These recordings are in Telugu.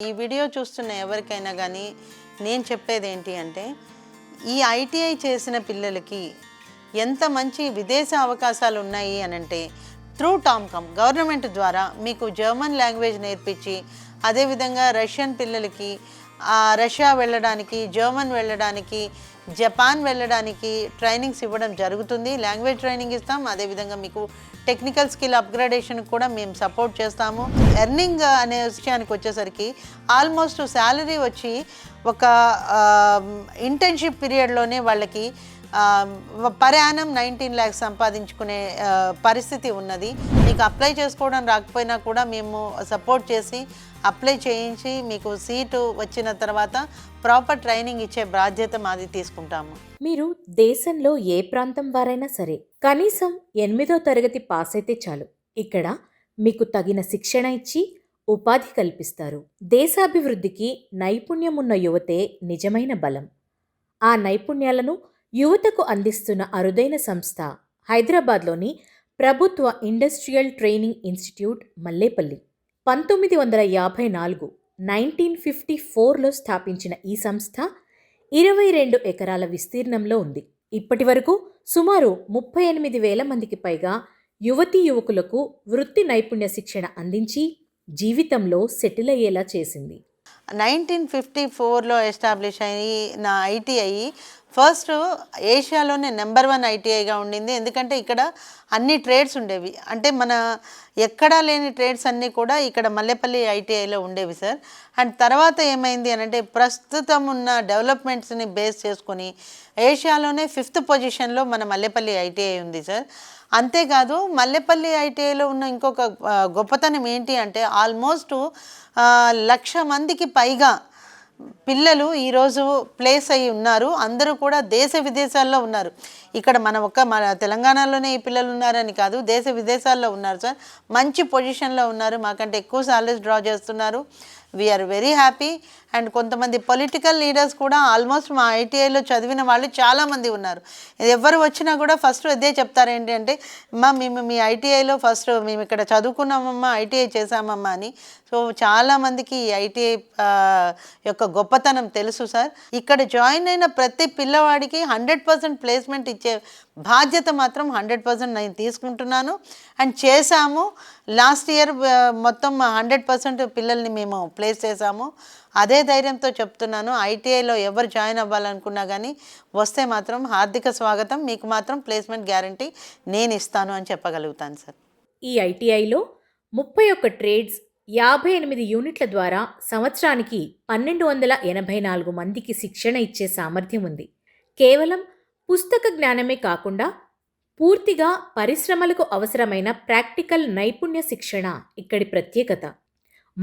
ఈ వీడియో చూస్తున్న ఎవరికైనా కానీ నేను చెప్పేది ఏంటి అంటే ఈ ఐటీఐ చేసిన పిల్లలకి ఎంత మంచి విదేశ అవకాశాలు ఉన్నాయి అని అంటే త్రూ టామ్కమ్ గవర్నమెంట్ ద్వారా మీకు జర్మన్ లాంగ్వేజ్ నేర్పించి అదేవిధంగా రష్యన్ పిల్లలకి రష్యా వెళ్ళడానికి జర్మన్ వెళ్ళడానికి జపాన్ వెళ్ళడానికి ట్రైనింగ్స్ ఇవ్వడం జరుగుతుంది. లాంగ్వేజ్ ట్రైనింగ్ ఇస్తాం. అదేవిధంగా మీకు టెక్నికల్ స్కిల్ అప్గ్రేడేషన్ కూడా మేము సపోర్ట్ చేస్తాము. ఎర్నింగ్ అనే విషయానికి వచ్చేసరికి ఆల్మోస్ట్ శాలరీ వచ్చి ఒక ఇంటర్న్షిప్ పీరియడ్లోనే వాళ్ళకి పరాణం నైన్టీన్ ల్యాక్స్ సంపాదించుకునే పరిస్థితి ఉన్నది. మీకు అప్లై చేసుకోవడం రాకపోయినా కూడా మేము సపోర్ట్ చేసి అప్లై చేయించి మీకు సీటు వచ్చిన తర్వాత ప్రాపర్ ట్రైనింగ్ ఇచ్చే బాధ్యత మాది తీసుకుంటాము. మీరు దేశంలో ఏ ప్రాంతం వారైనా సరే కనీసం ఎనిమిదో తరగతి పాస్ అయితే చాలు. ఇక్కడ మీకు తగిన శిక్షణ ఇచ్చి ఉపాధి కల్పిస్తారు. దేశాభివృద్ధికి నైపుణ్యం ఉన్న యువతే నిజమైన బలం. ఆ నైపుణ్యాలను యువతకు అందిస్తున్న అరుదైన సంస్థ హైదరాబాద్లోని ప్రభుత్వ ఇండస్ట్రియల్ ట్రైనింగ్ ఇన్స్టిట్యూట్ మల్లేపల్లి. పంతొమ్మిది వందల యాభై నాలుగు నైన్టీన్ ఫిఫ్టీ ఫోర్లో స్థాపించిన ఈ సంస్థ ఇరవై రెండు ఎకరాల విస్తీర్ణంలో ఉంది. ఇప్పటి వరకు సుమారు ముప్పై ఎనిమిది వేల మందికి పైగా యువతీ యువకులకు వృత్తి నైపుణ్య శిక్షణ అందించి జీవితంలో సెటిల్ అయ్యేలా చేసింది. నైన్టీన్ ఫిఫ్టీ ఫోర్లో ఎస్టాబ్లిష్ అయ్యి నా ఐటీఐ ఫస్ట్ ఏషియాలోనే నెంబర్ వన్ ఐటీఐగా ఉండింది. ఎందుకంటే ఇక్కడ అన్ని ట్రేడ్స్ ఉండేవి. అంటే మన ఎక్కడా లేని ట్రేడ్స్ అన్నీ కూడా ఇక్కడ మల్లెపల్లి ఐటీఐలో ఉండేవి సార్. అండ్ తర్వాత ఏమైంది అని అంటే ప్రస్తుతం ఉన్న డెవలప్మెంట్స్ని బేస్ చేసుకొని ఏషియాలోనే ఫిఫ్త్ పొజిషన్లో మన మల్లెపల్లి ఐటీఐ ఉంది సార్. అంతేకాదు మల్లెపల్లి ఐటీఐలో ఉన్న ఇంకొక గొప్పతనం ఏంటి అంటే ఆల్మోస్ట్ లక్ష మందికి పైగా పిల్లలు ఈరోజు ప్లేస్ అయి ఉన్నారు. అందరూ కూడా దేశ విదేశాల్లో ఉన్నారు. ఇక్కడ మన ఒక్క మన తెలంగాణలోనే ఈ పిల్లలు ఉన్నారని కాదు దేశ విదేశాల్లో ఉన్నారు సార్. మంచి పొజిషన్లో ఉన్నారు. మాకంటే ఎక్కువ సాలరీస్ డ్రా చేస్తున్నారు. We are very happy and కొంతమంది పొలిటికల్ లీడర్స్ కూడా ఆల్మోస్ట్ మా ఐటీఐలో చదివిన వాళ్ళు చాలామంది ఉన్నారు. ఎవరు వచ్చినా కూడా ఫస్ట్ ఇదే చెప్తారు ఏంటి అంటే అమ్మా మేము మీ ఐటీఐలో ఫస్ట్ మేము ఇక్కడ చదువుకున్నామమ్మా ఐటీఐ చేసామమ్మా అని. సో చాలామందికి ఈ ఐటీఐ యొక్క గొప్పతనం తెలుసు సార్. ఇక్కడ జాయిన్ అయిన ప్రతి పిల్లవాడికి హండ్రెడ్ పర్సెంట్ ప్లేస్మెంట్ ఇచ్చే బాధ్యత మాత్రం హండ్రెడ్ పర్సెంట్ నేను తీసుకుంటున్నాను. అండ్ చేశాము. లాస్ట్ ఇయర్ మొత్తం హండ్రెడ్ పర్సెంట్ పిల్లల్ని మేము ప్లేస్ చేశాము. అదే ధైర్యంతో చెప్తున్నాను ఐటీఐలో ఎవరు జాయిన్ అవ్వాలనుకున్నా కానీ వస్తే మాత్రం హార్దిక స్వాగతం. మీకు మాత్రం ప్లేస్మెంట్ గ్యారంటీ నేను ఇస్తాను అని చెప్పగలుగుతాను సార్. ఈ ఐటీఐలో ముప్పై ఒక్క ట్రేడ్స్ యాభై ఎనిమిది యూనిట్ల ద్వారా సంవత్సరానికి పన్నెండు వందల ఎనభై నాలుగు మందికి శిక్షణ ఇచ్చే సామర్థ్యం ఉంది. కేవలం పుస్తక జ్ఞానమే కాకుండా పూర్తిగా పరిశ్రమలకు అవసరమైన ప్రాక్టికల్ నైపుణ్య శిక్షణ ఇక్కడి ప్రత్యేకత.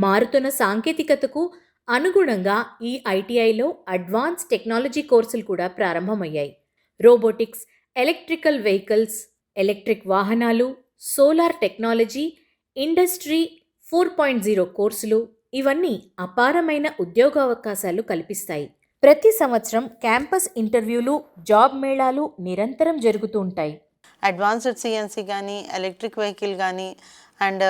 మారుతున్న సాంకేతికతకు అనుగుణంగా ఈ ఐటీఐలో అడ్వాన్స్ టెక్నాలజీ కోర్సులు కూడా ప్రారంభమయ్యాయి. రోబోటిక్స్ ఎలక్ట్రికల్ వెహికల్స్ ఎలక్ట్రిక్ వాహనాలు solar technology industry four point zero కోర్సులు ఇవన్నీ అపారమైన ఉద్యోగావకాశాలు కల్పిస్తాయి. ప్రతి సంవత్సరం క్యాంపస్ ఇంటర్వ్యూలు జాబ్ మేళాలు నిరంతరం జరుగుతూ ఉంటాయి. అడ్వాన్స్డ్ సిఎన్సీ కానీ ఎలక్ట్రిక్ వెహికల్ కానీ అండ్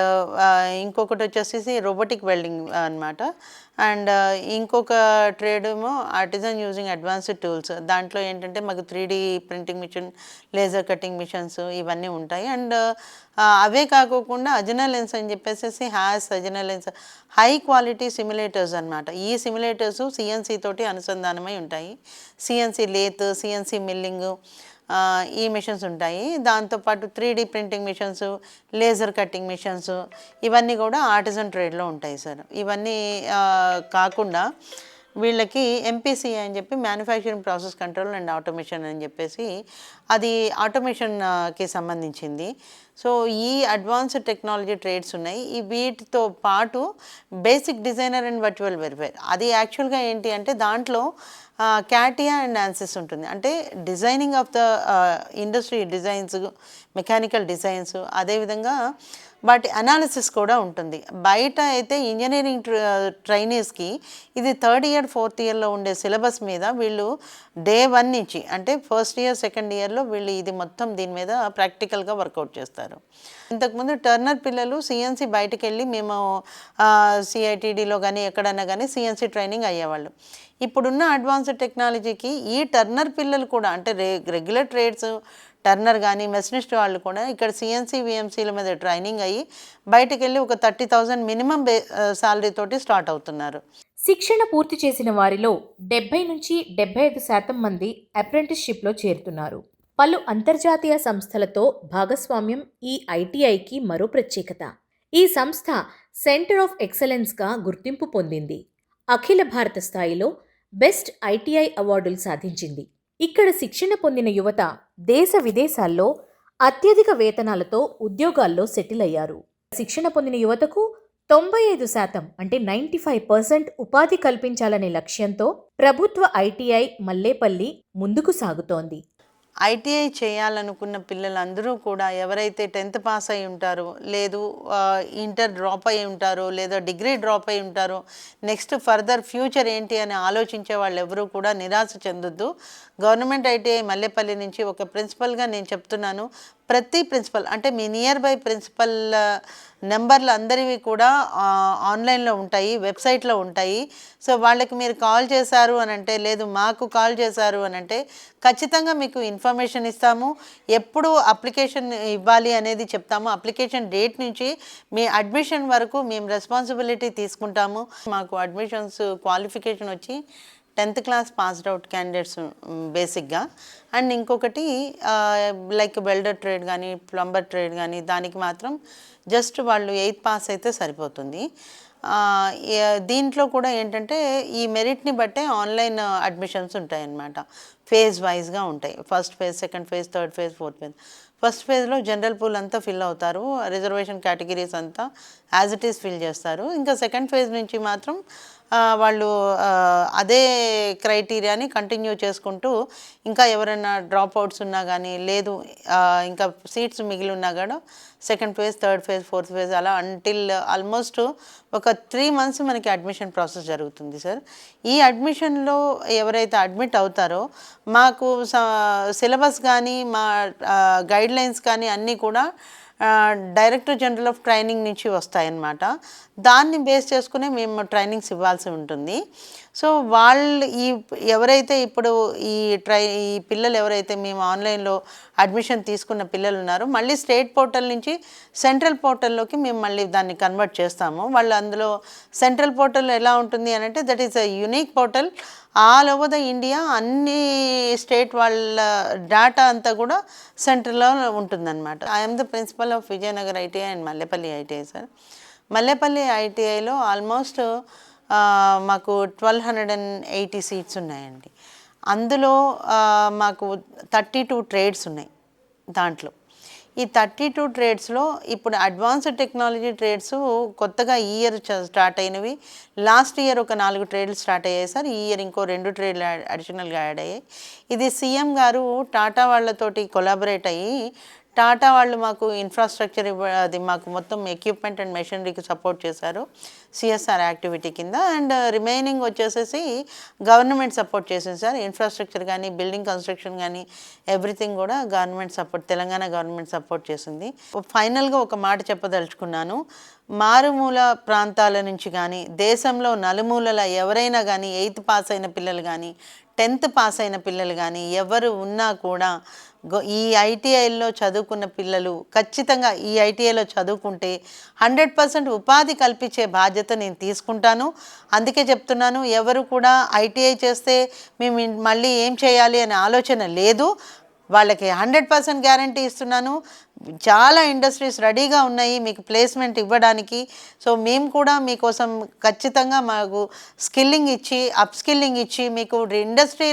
ఇంకొకటి వచ్చేసి రోబోటిక్ వెల్డింగ్ అనమాట అండ్ ఇంకొక ట్రేడ్ ఏమో ఆర్టిజన్ యూజింగ్ అడ్వాన్స్డ్ టూల్స్ దాంట్లో ఏంటంటే మాకు three printing machine laser cutting machines ఇవన్నీ ఉంటాయి. అండ్ అవే కాకోకుండా అజినల్ లెన్స్ అని చెప్పేసి హ్యాస్ అజినల్ లెన్స్ హై క్వాలిటీ సిమ్యులేటర్స్ అనమాట ఈ సిమ్యులేటర్స్ సిఎన్సి తోటి అనుసంధానమై ఉంటాయి. సిఎన్సి లేత్ సిఎన్సి మిల్లింగ్ ఈ మిషన్స్ ఉంటాయి. దాంతోపాటు three D printing machines laser cutting machines ఇవన్నీ కూడా ఆర్టిజన్ ట్రేడ్లో ఉంటాయి సార్. ఇవన్నీ కాకుండా వీళ్ళకి ఎంపీసీ అని చెప్పి manufacturing process control and automation అని చెప్పేసి అది ఆటోమేషన్కి సంబంధించింది. సో ఈ అడ్వాన్స్డ్ టెక్నాలజీ ట్రేడ్స్ ఉన్నాయి. ఈ వీటితో పాటు basic designer and virtual verifier అది యాక్చువల్గా ఏంటి అంటే దాంట్లో క్యాటియా అండ్ ఆన్సిస్ ఉంటుంది. అంటే designing of the industry designs mechanical designs అదేవిధంగా వాటి అనాలిసిస్ కూడా ఉంటుంది. బయట అయితే ఇంజనీరింగ్ ట్రైనీస్కి ఇది థర్డ్ ఇయర్ ఫోర్త్ ఇయర్లో ఉండే సిలబస్ మీద వీళ్ళు డే వన్ నుంచి అంటే ఫస్ట్ ఇయర్ సెకండ్ ఇయర్లో వీళ్ళు ఇది మొత్తం దీని మీద ప్రాక్టికల్గా వర్కౌట్ చేస్తారు. ఇంతకుముందు టర్నర్ పిల్లలు సిఎన్సి బయటకు వెళ్ళి మేము సిఐటిడిలో కానీ ఎక్కడన్నా కానీ సిఎన్సి ట్రైనింగ్ అయ్యేవాళ్ళు. ఇప్పుడున్న అడ్వాన్స్డ్ టెక్నాలజీకి ఈ టర్నర్ పిల్లలు కూడా అంటే రె రెగ్యులర్ ట్రేడ్స్ టర్నర్ కానీ మెషనిస్ట్ వాళ్ళు కూడా ఇక్కడ సిఎన్సీ విఎంసీల మీద ట్రైనింగ్ అయ్యి బయటకు వెళ్ళి ఒక thirty thousand minimum pay salary తోటి స్టార్ట్ అవుతున్నారు. శిక్షణ పూర్తి చేసిన వారిలో డెబ్బై నుంచి డెబ్బై ఐదు శాతం మంది అప్రెంటిస్షిప్లో చేరుతున్నారు. పలు అంతర్జాతీయ సంస్థలతో భాగస్వామ్యం ఈ ఐటీఐకి మరో ప్రత్యేకత. ఈ సంస్థ సెంటర్ ఆఫ్ ఎక్సలెన్స్గా గుర్తింపు పొందింది. అఖిల భారత స్థాయిలో బెస్ట్ ఐటీఐ అవార్డులు సాధించింది. ఇక్కడ శిక్షణ పొందిన యువత దేశ విదేశాల్లో అత్యధిక వేతనాలతో ఉద్యోగాల్లో సెటిల్ అయ్యారు. శిక్షణ పొందిన యువతకు తొంభై ఐదు శాతం అంటే నైంటీ ఫైవ్ పర్సెంట్ ఉపాధి కల్పించాలనే లక్ష్యంతో ప్రభుత్వ ఐటీఐ మల్లేపల్లి ముందుకు సాగుతోంది. ఐటీఐ చేయాలనుకున్న పిల్లలందరూ కూడా ఎవరైతే టెన్త్ పాస్ అయి ఉంటారో లేదు ఇంటర్ డ్రాప్ అయి ఉంటారో లేదా డిగ్రీ డ్రాప్ అయి ఉంటారో నెక్స్ట్ ఫర్దర్ ఫ్యూచర్ ఏంటి అని ఆలోచించే వాళ్ళు ఎవరూ కూడా నిరాశ చెందొద్దు. గవర్నమెంట్ ఐటీఐ మల్లెపల్లి నుంచి ఒక ప్రిన్సిపల్గా నేను చెప్తున్నాను. ప్రతి ప్రిన్సిపల్ అంటే మీ నియర్ బై ప్రిన్సిపల్ నెంబర్లు అందరివి కూడా ఆన్లైన్లో ఉంటాయి వెబ్సైట్లో ఉంటాయి. సో వాళ్ళకి మీరు కాల్ చేశారు అని అంటే లేదు మాకు కాల్ చేశారు అని అంటే ఖచ్చితంగా మీకు ఇన్ఫర్మేషన్ ఇస్తాము. ఎప్పుడు అప్లికేషన్ ఇవ్వాలి అనేది చెప్తాము. అప్లికేషన్ డేట్ నుంచి మీ అడ్మిషన్ వరకు మేము రెస్పాన్సిబిలిటీ తీసుకుంటాము. మాకు అడ్మిషన్స్ క్వాలిఫికేషన్ వచ్చి tenth class passed out candidates బేసిక్గా. అండ్ ఇంకొకటి లైక్ వెల్డర్ ట్రేడ్ కానీ ప్లంబర్ ట్రేడ్ కానీ దానికి మాత్రం జస్ట్ వాళ్ళు ఎయిత్ పాస్ అయితే సరిపోతుంది. దీంట్లో కూడా ఏంటంటే ఈ మెరిట్ని బట్టే ఆన్లైన్ అడ్మిషన్స్ ఉంటాయన్నమాట. ఫేజ్ వైజ్గా ఉంటాయి. First phase second phase third phase fourth phase. First ఫేజ్లో జనరల్ పూల్ అంతా ఫిల్ అవుతారు. రిజర్వేషన్ కేటగిరీస్ అంతా యాజ్ ఇట్ ఈస్ ఫిల్ చేస్తారు. ఇంకా సెకండ్ ఫేజ్ నుంచి మాత్రం వాళ్ళు అదే క్రైటీరియాని కంటిన్యూ చేసుకుంటూ ఇంకా ఎవరైనా డ్రాప్ అవుట్స్ ఉన్నా కానీ లేదు ఇంకా సీట్స్ మిగిలి ఉన్నా కూడా second phase third phase fourth phase అలా అంటిల్ ఆల్మోస్ట్ ఒక త్రీ మంత్స్ మనకి అడ్మిషన్ ప్రాసెస్ జరుగుతుంది సార్ ఈ అడ్మిషన్లో ఎవరైతే అడ్మిట్ అవుతారో మాకు సిలబస్ కానీ మా గైడ్ లైన్స్ కానీ అన్నీ కూడా డైరెక్టర్ జనరల్ ఆఫ్ ట్రైనింగ్ నుంచి వస్తాయన్నమాట. దాన్ని బేస్ చేసుకునే మేము ట్రైనింగ్స్ ఇవ్వాల్సి ఉంటుంది. సో వాళ్ళు ఈ ఎవరైతే ఇప్పుడు ఈ ట్రై ఈ పిల్లలు ఎవరైతే మేము ఆన్లైన్లో అడ్మిషన్ తీసుకున్న పిల్లలు ఉన్నారో మళ్ళీ స్టేట్ పోర్టల్ నుంచి సెంట్రల్ పోర్టల్లోకి మేము మళ్ళీ దాన్ని కన్వర్ట్ చేస్తాము. వాళ్ళు అందులో సెంట్రల్ పోర్టల్ ఎలా ఉంటుంది అని అంటే that is a unique portal. All over the India అన్ని స్టేట్ వాళ్ళ డేటా అంతా కూడా సెంటర్లో ఉంటుందన్నమాట. I am the principal of Vijayanagar ITI and Mallepalli ITI sir Mallepalli ఐటీఐలో almost మాకు twelve hundred and eighty seats ఉన్నాయండి. అందులో మాకు థర్టీ టూ ట్రేడ్స్ ఉన్నాయి దాంట్లో. ఈ థర్టీ టూ ట్రేడ్స్లో ఇప్పుడు అడ్వాన్స్డ్ టెక్నాలజీ ట్రేడ్స్ కొత్తగా ఈ ఇయర్ స్టార్ట్ అయినవి. లాస్ట్ ఇయర్ ఒక నాలుగు ట్రేడ్లు స్టార్ట్ అయ్యాయి సార్. ఈ ఇయర్ ఇంకో రెండు ట్రేడ్లు అడిషనల్గా యాడ్ అయ్యాయి. ఇది సీఎం గారు టాటా వాళ్ళతోటి కొలాబరేట్ అయ్యి టాటా వాళ్ళు మాకు ఇన్ఫ్రాస్ట్రక్చర్ అది మాకు మొత్తం ఎక్విప్మెంట్ అండ్ మెషినరీకి సపోర్ట్ చేశారు సిఎస్ఆర్ యాక్టివిటీ కింద. అండ్ రిమైనింగ్ uh, వచ్చేసేసి గవర్నమెంట్ సపోర్ట్ చేసింది సార్. ఇన్ఫ్రాస్ట్రక్చర్ కానీ బిల్డింగ్ కన్స్ట్రక్షన్ కానీ ఎవ్రీథింగ్ కూడా government support Telangana government support చేసింది. ఫైనల్గా ఒక మాట చెప్పదలుచుకున్నాను. మారుమూల ప్రాంతాల నుంచి కానీ దేశంలో నలుమూలల ఎవరైనా కానీ ఎయిత్ పాస్ అయిన పిల్లలు కానీ టెన్త్ పాస్ అయిన పిల్లలు కానీ ఎవరు ఉన్నా కూడా ఈ ఐటీఐలో చదువుకున్న పిల్లలు ఖచ్చితంగా ఈ ఐటీఐలో చదువుకుంటే హండ్రెడ్ పర్సెంట్ ఉపాధి కల్పించే బాధ్యత నేను తీసుకుంటాను. అందుకే చెప్తున్నాను ఎవరు కూడా ఐటీఐ చేస్తే మేము మళ్ళీ ఏం చేయాలి అనే ఆలోచన లేదు. వాళ్ళకి హండ్రెడ్ పర్సెంట్ గ్యారంటీ ఇస్తున్నాను. చాలా ఇండస్ట్రీస్ రెడీగా ఉన్నాయి మీకు ప్లేస్మెంట్ ఇవ్వడానికి. సో మేము కూడా మీకోసం ఖచ్చితంగా మాకు స్కిల్లింగ్ ఇచ్చి అప్ స్కిల్లింగ్ ఇచ్చి మీకు ఇండస్ట్రీ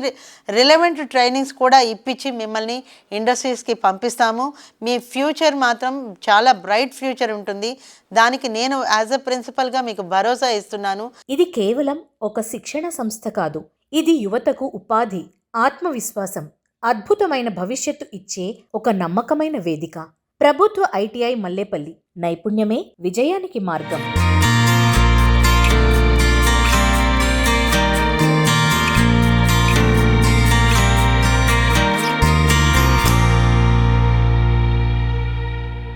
రిలవెంట్ ట్రైనింగ్స్ కూడా ఇప్పించి మిమ్మల్ని ఇండస్ట్రీస్కి పంపిస్తాము. మీ ఫ్యూచర్ మాత్రం చాలా బ్రైట్ ఫ్యూచర్ ఉంటుంది. దానికి నేను యాజ్ అ ప్రిన్సిపల్గా మీకు భరోసా ఇస్తున్నాను. ఇది కేవలం ఒక శిక్షణ సంస్థ కాదు. ఇది యువతకు ఉపాధి ఆత్మవిశ్వాసం. అద్భుతమైన భవిష్యత్తు ఇచ్చే ఒక నమ్మకమైన వేదిక. ప్రభుత్వ ఐటీఐ మల్లేపల్లి. నైపుణ్యమే విజయానికి మార్గం.